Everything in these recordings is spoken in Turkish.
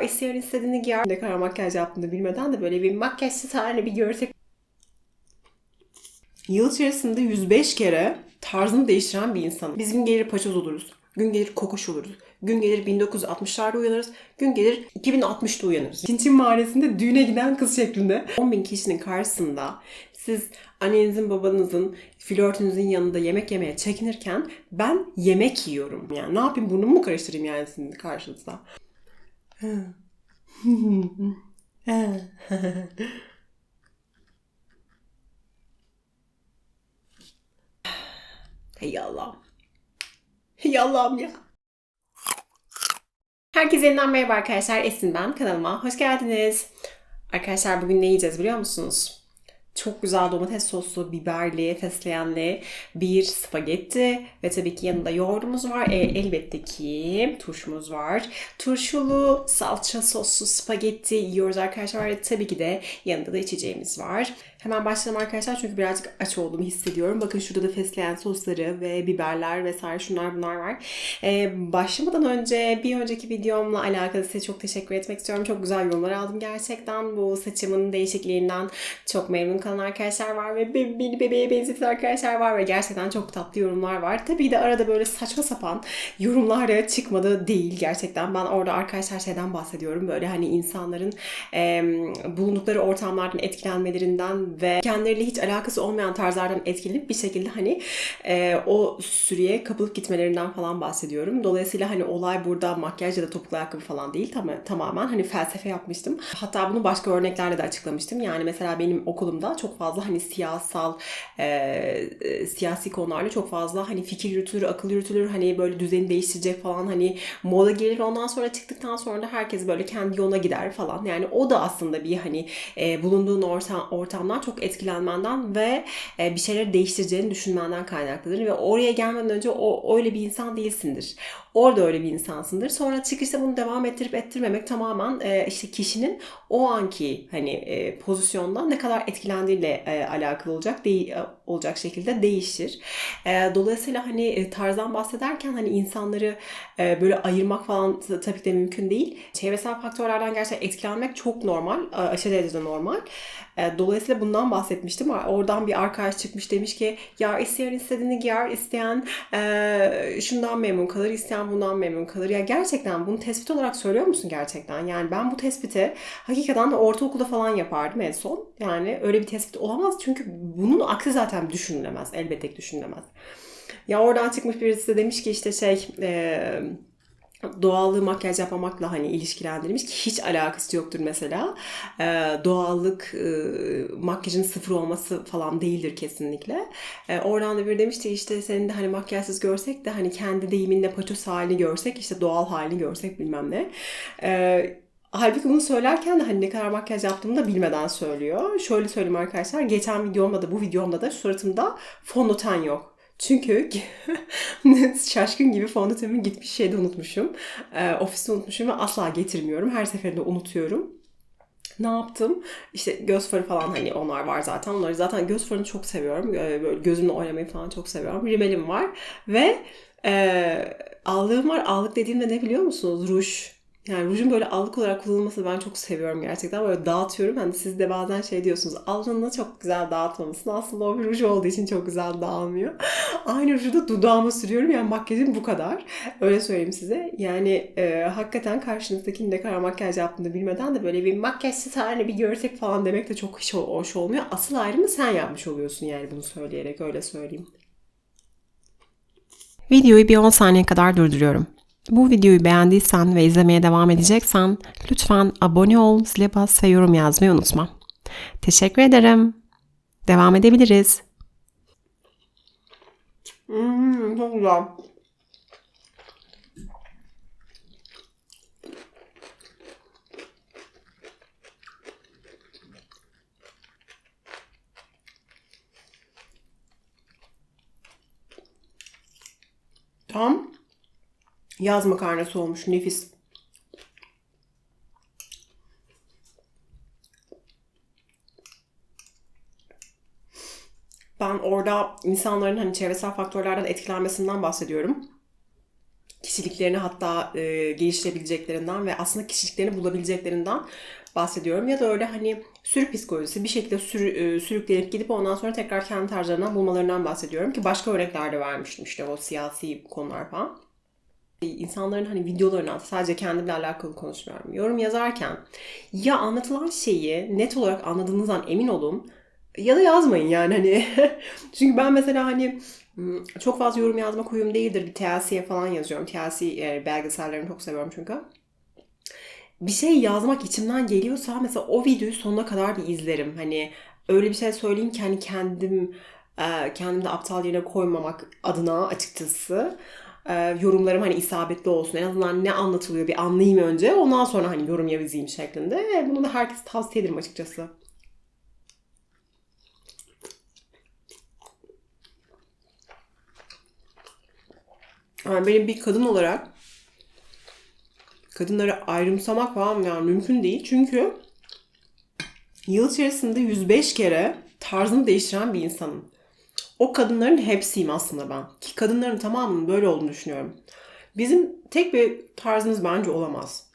İsteyen istediğini giyer. Ne kadar makyaj yaptığını bilmeden de böyle bir makyaj halini bir görsek. Yıl içerisinde 105 kere tarzını değiştiren bir insan. Biz gün gelir paçoz oluruz. Gün gelir kokoş oluruz. Gün gelir 1960'larda uyanırız. Gün gelir 2060'da uyanırız. Çinçin mahallesinde düğüne giden kız şeklinde. 10 bin kişinin karşısında siz annenizin babanızın flörtünüzün yanında yemek yemeye çekinirken ben yemek yiyorum. Yani ne yapayım burnumu mu karıştırayım yani sizin karşınızda? Hey Allah'ım. Hey Allah'ım ya. Herkese yeniden merhaba arkadaşlar. Esin ben. Kanalıma hoş geldiniz. Arkadaşlar bugün ne yiyeceğiz biliyor musunuz? Çok güzel domates soslu, biberli, fesleğenli bir spagetti ve tabii ki yanında yoğurdumuz var. E, elbette ki turşumuz var. Turşulu, salça soslu spagetti yiyoruz arkadaşlar ve tabii ki de yanında da içeceğimiz var. Hemen başlayalım arkadaşlar çünkü birazcık aç olduğumu hissediyorum. Bakın şurada da fesleğen sosları ve biberler vesaire şunlar bunlar var. Ee, başlamadan önce bir önceki videomla alakalı size çok teşekkür etmek istiyorum. Çok güzel yorumlar aldım gerçekten. Bu saçımın değişikliğinden çok memnun kalan arkadaşlar var ve be- beni bebeğe benzeten arkadaşlar var ve gerçekten çok tatlı yorumlar var. Tabii de arada böyle saçma sapan yorumlar da çıkmadı değil gerçekten. Ben orada arkadaşlar şeyden bahsediyorum. Böyle hani insanların e, bulundukları ortamlardan etkilenmelerinden ve kendileriyle hiç alakası olmayan tarzlardan etkilenip bir şekilde hani e, o sürüye kapılıp gitmelerinden falan bahsediyorum. Dolayısıyla hani olay burada makyaj ya da topuklu ayakkabı falan değil. Tam, tamamen hani felsefe yapmıştım. Hatta bunu başka örneklerle de açıklamıştım. Yani mesela benim okulumda çok fazla hani siyasal e, e, siyasi konularla çok fazla hani fikir yürütülür, akıl yürütülür. Hani böyle düzeni değiştirecek falan hani moda gelir. Ondan sonra çıktıktan sonra da herkes böyle kendi yoluna gider falan. Yani o da aslında bir hani e, bulunduğun ortam, ortamdan çok etkilenmenden ve e, bir şeyleri değiştireceğini düşünmenden kaynaklıdır. Ve oraya gelmeden önce o öyle bir insan değilsindir. Orada öyle bir insansındır. Sonra çıkışta bunu devam ettirip ettirmemek tamamen e, işte kişinin o anki hani e, pozisyondan ne kadar etkilendiğiyle e, alakalı olacak değil e, olacak şekilde değişir. E, dolayısıyla hani e, tarzdan bahsederken hani insanları e, böyle ayırmak falan tabii de mümkün değil. Çevresel faktörlerden gerçekten etkilenmek çok normal, e, aşırı derecede normal. E, Dolayısıyla bundan bahsetmiştim. Oradan bir arkadaş çıkmış demiş ki ya isteyen istediğini giyer, isteyen e, şundan memnun kalır, isteyen bundan memnun kalır. Ya gerçekten bunu tespit olarak söylüyor musun gerçekten? Yani ben bu tespiti hakikaten de ortaokulda falan yapardım en son. Yani öyle bir tespit olamaz çünkü bunun aksi zaten düşünülemez. Elbette düşünülemez. Ya oradan çıkmış birisi de demiş ki işte şey... E, doğallığı makyaj yapmamakla hani ilişkilendirilmiş ki hiç alakası yoktur mesela. Ee, doğallık e, makyajın sıfır olması falan değildir kesinlikle. Ee, oradan da bir demişti işte senin de hani makyajsız görsek de hani kendi deyiminle paçoz halini görsek işte doğal halini görsek bilmem ne. Ee, Halbuki bunu söylerken de hani ne kadar makyaj yaptığımı da bilmeden söylüyor. Şöyle söyleyeyim arkadaşlar. Geçen videomda da bu videomda da suratımda fondöten yok. Çünkü şaşkın gibi fondötenimi gitmiş şeyde unutmuşum. E, ofiste unutmuşum ve asla getirmiyorum. Her seferinde unutuyorum. Ne yaptım? İşte göz farı falan hani onlar var zaten. Onları zaten göz farını çok seviyorum. Ee, Böyle gözümle oynamayı falan çok seviyorum. Rimelim var. Ve e, allığım var. Allık dediğimde ne biliyor musunuz? Ruj. Yani rujun böyle allık olarak kullanılması ben çok seviyorum gerçekten. Böyle dağıtıyorum. Hani siz de bazen şey diyorsunuz. Allığını çok güzel dağıtmamışsın. Aslında o bir ruj olduğu için çok güzel dağılmıyor. Aynı ruju da dudağıma sürüyorum. Yani makyajım bu kadar. Öyle söyleyeyim size. Yani e, hakikaten karşınızdakinin ne kadar makyaj yaptığını bilmeden de böyle bir makyajsız halini bir görsek falan demek de çok hoş olmuyor. Asıl ayrımı sen yapmış oluyorsun yani bunu söyleyerek öyle söyleyeyim. Videoyu bir 10 saniye kadar durduruyorum. Bu videoyu beğendiysen ve izlemeye devam edeceksen lütfen abone ol, zile bas ve yorum yazmayı unutma. Teşekkür ederim. Devam edebiliriz. Hmm, çok güzel. Tam yaz makarnası olmuş. Nefis. Ben orada insanların hani çevresel faktörlerden etkilenmesinden bahsediyorum. kişiliklerini hatta e, geliştirebileceklerinden ve aslında kişiliklerini bulabileceklerinden bahsediyorum. Ya da öyle hani sürü psikolojisi bir şekilde sürü, e, sürüklenip gidip ondan sonra tekrar kendi tarzlarından bulmalarından bahsediyorum ki başka örnekler de vermiştim işte o siyasi konular falan. İnsanların hani videolarını sadece kendimle alakalı konuşmuyorum. Yorum yazarken ya anlatılan şeyi net olarak anladığınızdan emin olun ya da yazmayın yani hani. Çünkü ben mesela hani çok fazla yorum yazma huyum değildir. Bir TLC'ye falan yazıyorum. TLC e, belgesellerini çok seviyorum çünkü. Bir şey yazmak içimden geliyorsa mesela o videoyu sonuna kadar bir izlerim. Hani öyle bir şey söyleyeyim ki hani kendim e, kendimi de aptal yerine koymamak adına açıkçası e, yorumlarım hani isabetli olsun. En azından ne anlatılıyor bir anlayayım önce. Ondan sonra hani yorum yazayım şeklinde. Bunu da herkese tavsiye ederim açıkçası. Yani benim bir kadın olarak kadınları ayrımsamak falan yani mümkün değil. Çünkü yıl içerisinde 105 kere tarzını değiştiren bir insanım. O kadınların hepsiyim aslında ben. Ki kadınların tamamının böyle olduğunu düşünüyorum. Bizim tek bir tarzımız bence olamaz.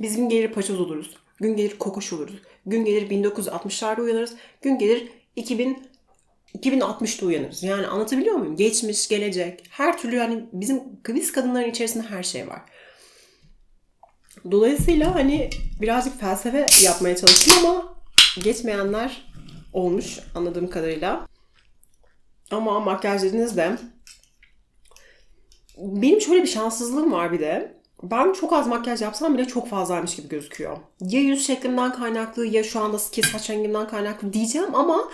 Bizim gelir paçoz oluruz. Gün gelir kokoş oluruz. Gün gelir 1960'larda uyanırız. Gün gelir 2000 2060'da uyanırız. Yani anlatabiliyor muyum? Geçmiş, gelecek. Her türlü yani bizim biz kadınların içerisinde her şey var. Dolayısıyla hani birazcık felsefe yapmaya çalıştım ama geçmeyenler olmuş anladığım kadarıyla. Ama makyaj dediniz de benim şöyle bir şanssızlığım var bir de. Ben çok az makyaj yapsam bile çok fazlaymış gibi gözüküyor. Ya yüz şeklimden kaynaklı ya şu anda ki saç rengimden kaynaklı diyeceğim ama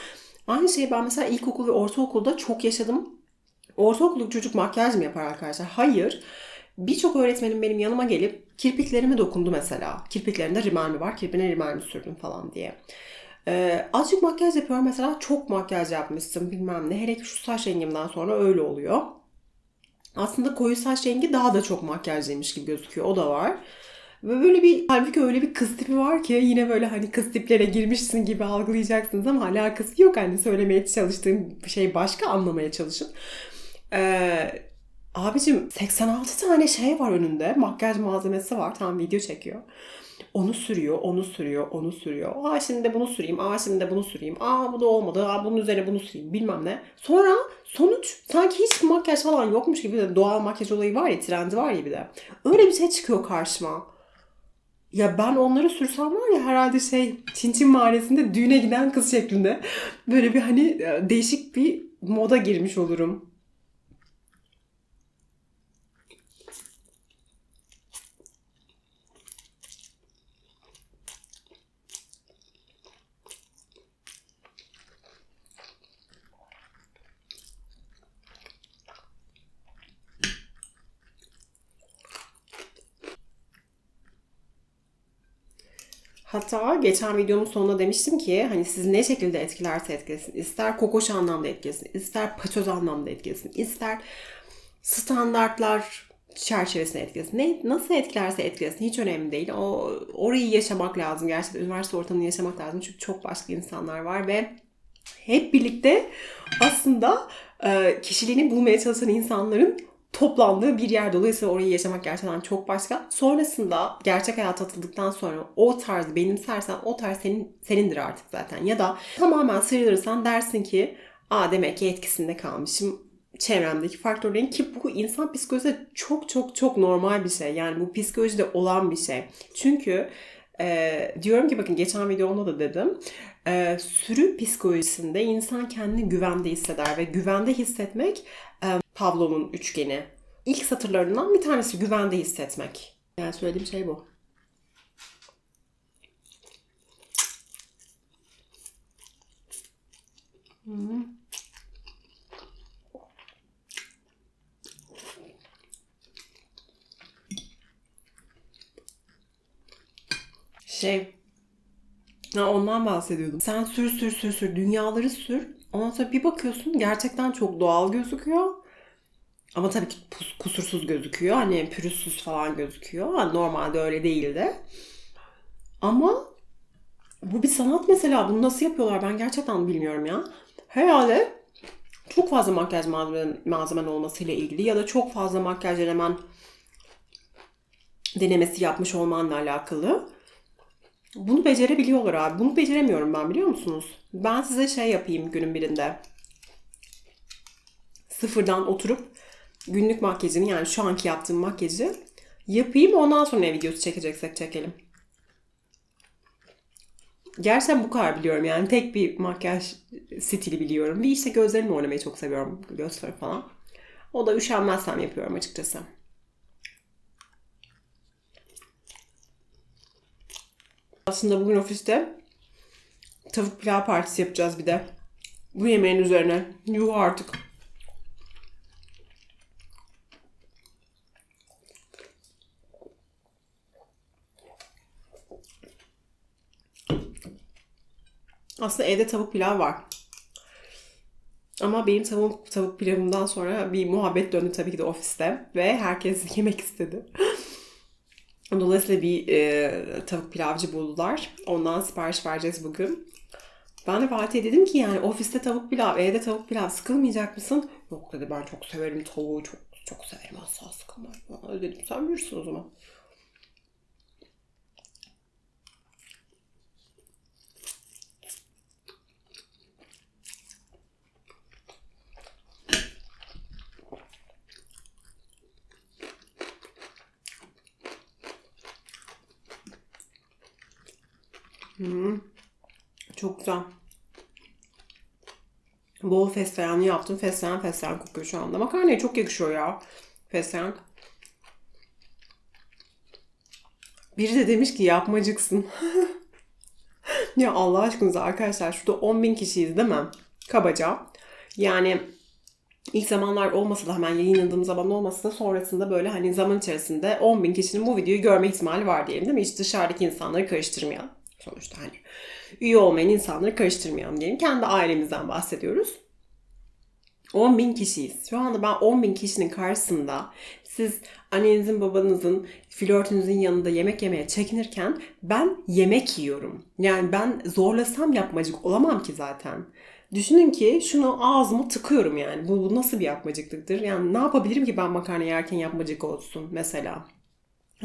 Aynı şeyi ben mesela ilkokul ve ortaokulda çok yaşadım. Ortaokuldaki çocuk makyaj mı yapar arkadaşlar? Hayır. Birçok öğretmenim benim yanıma gelip kirpiklerime dokundu mesela. Kirpiklerinde rimel mi var? Kirpine rimel mi sürdün falan diye. Ee, azıcık makyaj yapıyorum mesela çok makyaj yapmışsın bilmem ne. Hele ki şu saç rengimden sonra öyle oluyor. Aslında koyu saç rengi daha da çok makyajlıymış gibi gözüküyor. O da var. Ve böyle bir halbuki öyle bir kız tipi var ki yine böyle hani kız tiplere girmişsin gibi algılayacaksınız ama alakası yok. Hani söylemeye çalıştığım şey başka anlamaya çalışın. Ee, abicim 86 tane şey var önünde. Makyaj malzemesi var. Tam video çekiyor. Onu sürüyor, onu sürüyor, onu sürüyor. Aa şimdi de bunu süreyim, aa şimdi de bunu süreyim. Aa bu da olmadı, aa bunun üzerine bunu süreyim bilmem ne. Sonra sonuç sanki hiç makyaj falan yokmuş gibi de doğal makyaj olayı var ya, trendi var ya bir de. Öyle bir şey çıkıyor karşıma. Ya ben onları sürsem var ya herhalde şey Çinçin Mahallesi'nde düğüne giden kız şeklinde böyle bir hani e, değişik bir moda girmiş olurum. Hatta geçen videomun sonunda demiştim ki hani sizi ne şekilde etkilerse etkilesin. ister kokoş anlamda etkilesin, ister paçoz anlamda etkilesin, ister standartlar çerçevesine etkilesin. Ne, nasıl etkilerse etkilesin hiç önemli değil. O orayı yaşamak lazım. Gerçekten üniversite ortamını yaşamak lazım. Çünkü çok başka insanlar var ve hep birlikte aslında kişiliğini bulmaya çalışan insanların toplandığı bir yer. Dolayısıyla orayı yaşamak gerçekten çok başka. Sonrasında gerçek hayata atıldıktan sonra o tarzı benimsersen o tarz senin, senindir artık zaten. Ya da tamamen sıyrılırsan dersin ki aa demek ki etkisinde kalmışım çevremdeki faktörlerin ki bu insan psikolojide çok çok çok normal bir şey. Yani bu psikolojide olan bir şey. Çünkü e, diyorum ki bakın geçen videomda da dedim. E, sürü psikolojisinde insan kendini güvende hisseder ve güvende hissetmek e, Pavlov'un üçgeni. İlk satırlarından bir tanesi güvende hissetmek. Yani söylediğim şey bu. Hmm. Şey, ha ondan bahsediyordum. Sen sür sür sür sür, dünyaları sür. Ondan sonra bir bakıyorsun gerçekten çok doğal gözüküyor. Ama tabii ki kusursuz gözüküyor. Hani pürüzsüz falan gözüküyor. Normalde öyle değildi. Ama bu bir sanat mesela. Bunu nasıl yapıyorlar ben gerçekten bilmiyorum ya. Herhalde çok fazla makyaj malzemen, malzemen olmasıyla ilgili ya da çok fazla makyaj elemen denemesi yapmış olmanla alakalı. Bunu becerebiliyorlar abi. Bunu beceremiyorum ben biliyor musunuz? Ben size şey yapayım günün birinde. Sıfırdan oturup günlük makyajını yani şu anki yaptığım makyajı yapayım ondan sonra ne videosu çekeceksek çekelim. Gerçekten bu kadar biliyorum yani tek bir makyaj stili biliyorum. Bir işte gözlerimi oynamayı çok seviyorum. Göz falan. O da üşenmezsem yapıyorum açıkçası. Aslında bugün ofiste tavuk pilav partisi yapacağız bir de. Bu yemeğin üzerine. Yuh artık. Aslında evde tavuk pilav var. Ama benim tavuk, tavuk pilavımdan sonra bir muhabbet döndü tabii ki de ofiste. Ve herkes yemek istedi. Dolayısıyla bir e, tavuk pilavcı buldular. Ondan sipariş vereceğiz bugün. Ben de Fatih'e dedim ki yani ofiste tavuk pilav, evde tavuk pilav sıkılmayacak mısın? Yok dedi ben çok severim tavuğu, çok çok severim asla sıkılmaz. Ben dedim sen bilirsin o zaman. Hmm. Çok güzel. Bol fesleğenli yaptım. Fesleğen fesleğen kokuyor şu anda. Makarnaya çok yakışıyor ya. Fesleğen. Biri de demiş ki yapmacıksın. ya Allah aşkınıza arkadaşlar şurada 10 bin kişiyiz değil mi? Kabaca. Yani ilk zamanlar olmasa da hemen yayınladığım zaman olmasa da sonrasında böyle hani zaman içerisinde 10 bin kişinin bu videoyu görme ihtimali var diyelim değil mi? Hiç dışarıdaki insanları karıştırmayan. Sonuçta hani üye olmayan insanları karıştırmayalım diyelim. Kendi ailemizden bahsediyoruz. 10 bin kişiyiz. Şu anda ben 10 bin kişinin karşısında siz annenizin babanızın flörtünüzün yanında yemek yemeye çekinirken ben yemek yiyorum. Yani ben zorlasam yapmacık olamam ki zaten. Düşünün ki şunu ağzıma tıkıyorum yani. Bu, bu nasıl bir yapmacıklıktır? Yani ne yapabilirim ki ben makarna yerken yapmacık olsun mesela.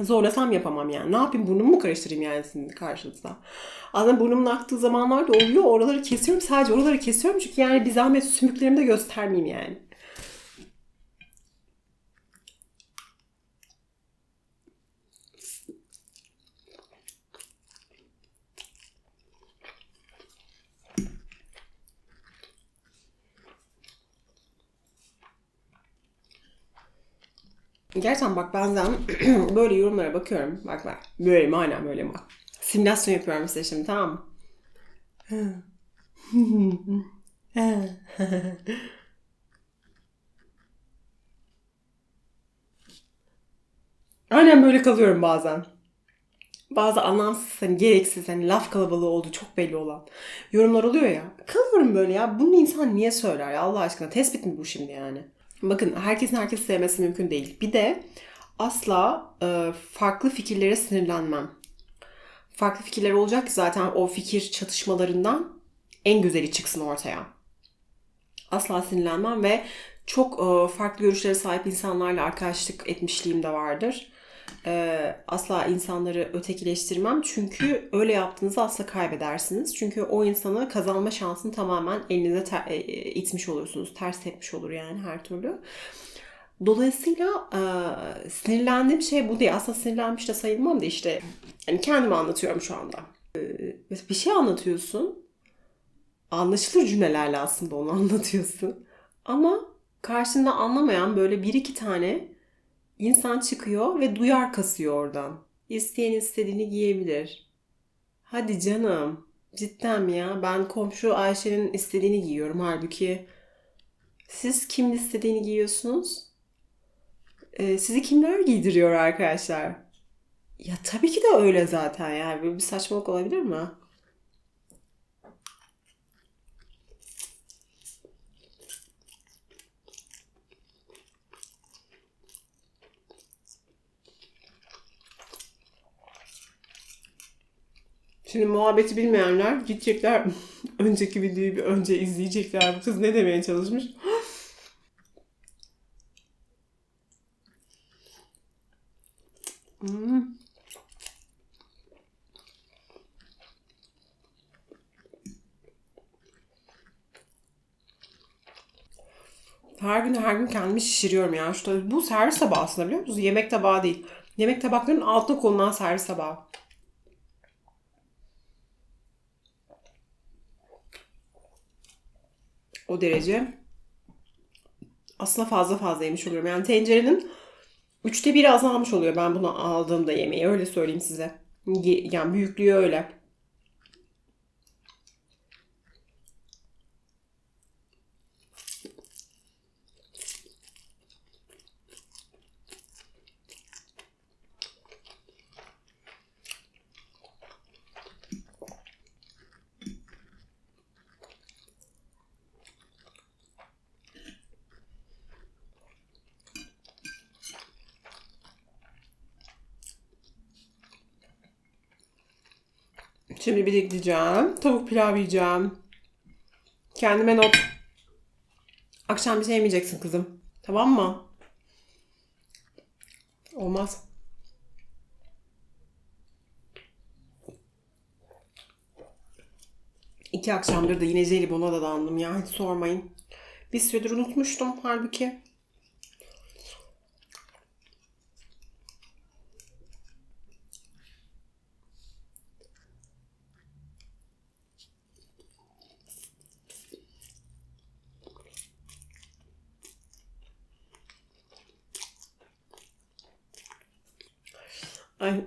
Zorlasam yapamam yani. Ne yapayım burnumu mu karıştırayım yani sizin karşınızda? Aslında burnumun aktığı zamanlar da oluyor. Oraları kesiyorum. Sadece oraları kesiyorum. Çünkü yani bir zahmet sümüklerimi de göstermeyeyim yani. Gerçekten bak bazen böyle yorumlara bakıyorum. Bak bak. Böyle mi? Aynen böyle mi? Simülasyon yapıyorum size şimdi tamam mı? Aynen böyle kalıyorum bazen. Bazı anlamsız, hani gereksiz, hani laf kalabalığı olduğu çok belli olan yorumlar oluyor ya. Kalıyorum böyle ya. Bunu insan niye söyler ya Allah aşkına? Tespit mi bu şimdi yani? Bakın herkesin herkesi sevmesi mümkün değil. Bir de asla e, farklı fikirlere sinirlenmem. Farklı fikirler olacak ki zaten o fikir çatışmalarından en güzeli çıksın ortaya. Asla sinirlenmem ve çok e, farklı görüşlere sahip insanlarla arkadaşlık etmişliğim de vardır. E, asla insanları ötekileştirmem çünkü öyle yaptığınızda asla kaybedersiniz. Çünkü o insanı kazanma şansını tamamen elinize ter- e, e, itmiş olursunuz. Ters tepmiş olur yani her türlü. Dolayısıyla e, sinirlendiğim şey bu değil. Aslında sinirlenmiş de sayılmam da işte hani kendimi anlatıyorum şu anda. E, bir şey anlatıyorsun. Anlaşılır cümlelerle aslında onu anlatıyorsun. Ama karşında anlamayan böyle bir iki tane insan çıkıyor ve duyar kasıyor oradan. İsteyen istediğini giyebilir. Hadi canım. Cidden mi ya? Ben komşu Ayşe'nin istediğini giyiyorum halbuki. Siz kimin istediğini giyiyorsunuz? Ee, sizi kimler giydiriyor arkadaşlar? Ya tabii ki de öyle zaten yani. Böyle bir saçmalık olabilir mi? Şimdi muhabbeti bilmeyenler gidecekler önceki videoyu bir önce izleyecekler. Bu kız ne demeye çalışmış? hmm. Her gün her gün kendimi şişiriyorum ya. Şu, bu servis tabağı aslında biliyor musunuz? Yemek tabağı değil. Yemek tabaklarının altına konulan servis tabağı. O derece aslında fazla fazla yemiş oluyorum. Yani tencerenin üçte biri azalmış oluyor ben bunu aldığımda yemeği. Öyle söyleyeyim size. Yani büyüklüğü öyle. Şimdi bir de gideceğim. Tavuk pilav yiyeceğim. Kendime not. Akşam bir şey yemeyeceksin kızım. Tamam mı? Olmaz. İki akşamdır da yine jelibona da dandım ya. Hiç sormayın. Bir süredir unutmuştum halbuki.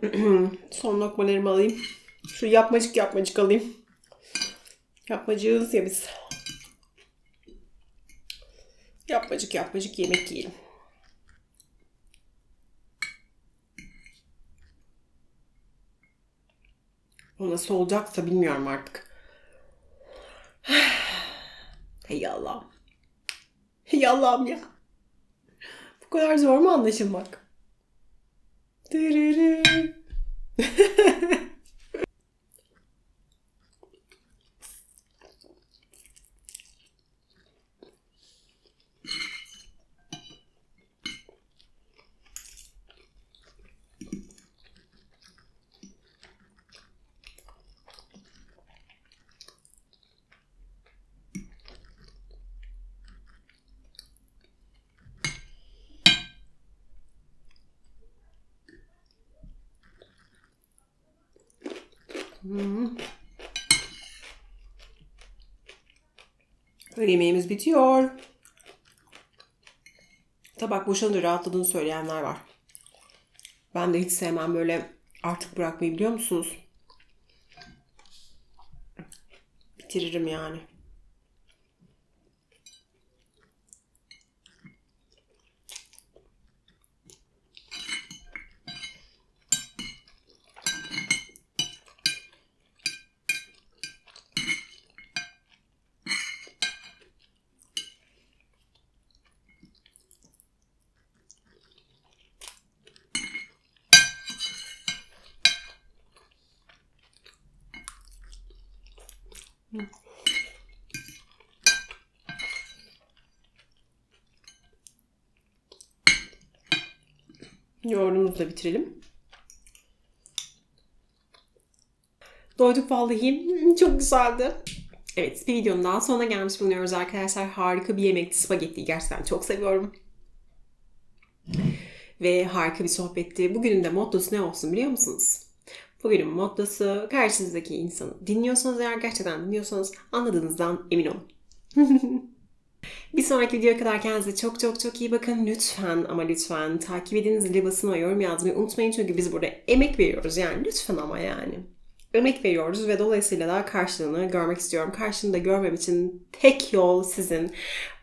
son lokmalarımı alayım. Şu yapmacık yapmacık alayım. Yapmacığız ya biz. Yapmacık yapmacık yemek yiyelim. O nasıl olacaksa bilmiyorum artık. Hey Allah'ım. Hey Allah'ım ya. Bu kadar zor mu anlaşılmak? Dırırı. Yemeğimiz bitiyor. Tabak boşalınca rahatladığını söyleyenler var. Ben de hiç sevmem böyle artık bırakmayı biliyor musunuz? Bitiririm yani. Yoğurdumuzu da bitirelim. Doyduk vallahi. Çok güzeldi. Evet bir videonun daha sonuna gelmiş bulunuyoruz arkadaşlar. Harika bir yemekti. Spagettiyi gerçekten çok seviyorum. Ve harika bir sohbetti. Bugünün de mottosu ne olsun biliyor musunuz? Bugünün mottosu karşınızdaki insanı dinliyorsanız eğer gerçekten dinliyorsanız anladığınızdan emin olun. Bir sonraki videoya kadar kendinize çok çok çok iyi bakın. Lütfen ama lütfen takip edin, zile basın ve yorum yazmayı unutmayın. Çünkü biz burada emek veriyoruz yani. Lütfen ama yani. Emek veriyoruz ve dolayısıyla da karşılığını görmek istiyorum. Karşılığını da görmem için tek yol sizin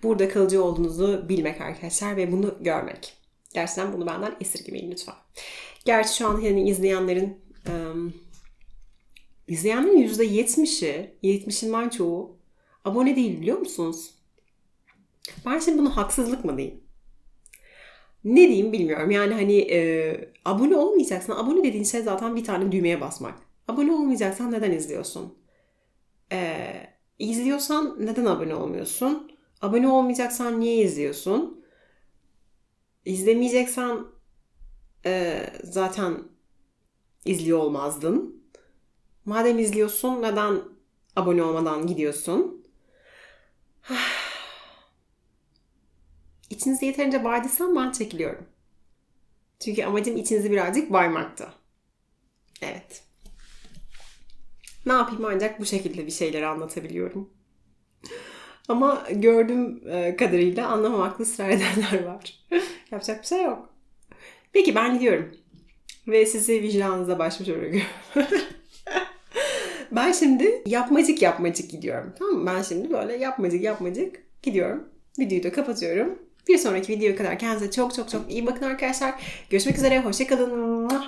burada kalıcı olduğunuzu bilmek arkadaşlar ve bunu görmek. Gerçekten bunu benden esirgemeyin lütfen. Gerçi şu an yani izleyenlerin ım, izleyenlerin %70'i, 70'inden çoğu abone değil biliyor musunuz? Ben şimdi bunu haksızlık mı diyeyim? Ne diyeyim bilmiyorum. Yani hani e, abone olmayacaksan, abone dediğin şey zaten bir tane düğmeye basmak. Abone olmayacaksan neden izliyorsun? E, izliyorsan neden abone olmuyorsun? Abone olmayacaksan niye izliyorsun? İzlemeyeceksen e, zaten izliyor olmazdın. Madem izliyorsun neden abone olmadan gidiyorsun? İçinizde yeterince baydıysam ben çekiliyorum. Çünkü amacım içinizi birazcık baymaktı. Evet. Ne yapayım ancak bu şekilde bir şeyleri anlatabiliyorum. Ama gördüğüm e, kadarıyla anlamamakla ısrar edenler var. Yapacak bir şey yok. Peki ben gidiyorum. Ve sizi vicdanınıza baş başa bırakıyorum. ben şimdi yapmacık yapmacık gidiyorum. Tamam mı? Ben şimdi böyle yapmacık yapmacık gidiyorum. Videoyu da kapatıyorum. Bir sonraki videoya kadar kendinize çok çok çok iyi bakın arkadaşlar. Görüşmek üzere. Hoşçakalın.